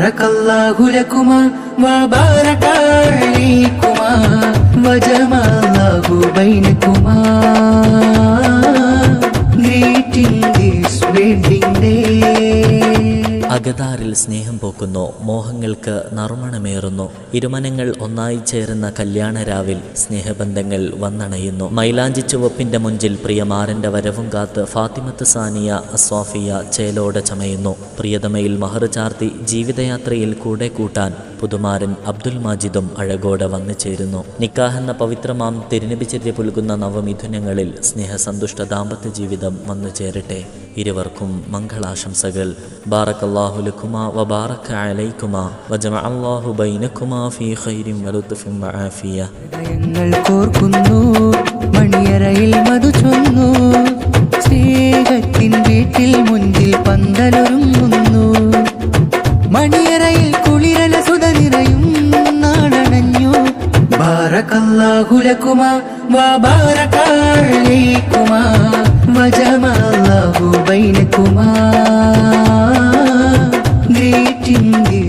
بارك الله لكما وبارك عليكما وجمع الله بينكما അകതാറിൽ സ്നേഹം പോക്കുന്നു മോഹങ്ങൾക്ക് നറുമണമേറുന്നു. ഇരുമനങ്ങൾ ഒന്നായി ചേരുന്ന കല്യാണരാവിൽ സ്നേഹബന്ധങ്ങൾ വന്നണയുന്നു. മൈലാഞ്ചി ചുവപ്പിന്റെ മുഞ്ചിൽ പ്രിയമാരന്റെ വരവും കാത്ത് ഫാത്തിമത്ത് സാനിയ അസ്വാഫിയ ചേലോടെ ചമയുന്നു. പ്രിയതമയിൽ മഹർ ചാർത്തി ജീവിതയാത്രയിൽ കൂടെ കൂട്ടാൻ പുതുമാരൻ അബ്ദുൽ മാജിദും അഴകോടെ വന്നു ചേരുന്നു. നിക്കാഹെന്ന പവിത്രമാം തിരുനബിചര്യ പുൽകുന്ന നവമിഥുനങ്ങളിൽ സ്നേഹസന്തുഷ്ട ദാമ്പത്യ ജീവിതം വന്നു ചേരട്ടെ. ഇരുവർക്കും മംഗളാശംസകൾ. ബാറക്കല്ലാഹുലുമാറക്കുമാ വബാറക്ക ഫീ ഖൈരിൻ വലുത്ഫിൻ വആഫിയ ബാറക്കല്ലാഹുലക്കുമാ വബാറക്കാലേക്കുമാ വജമല്ലാഹു ബൈനക്കുമാ ഗ്രേറ്റിംഗ്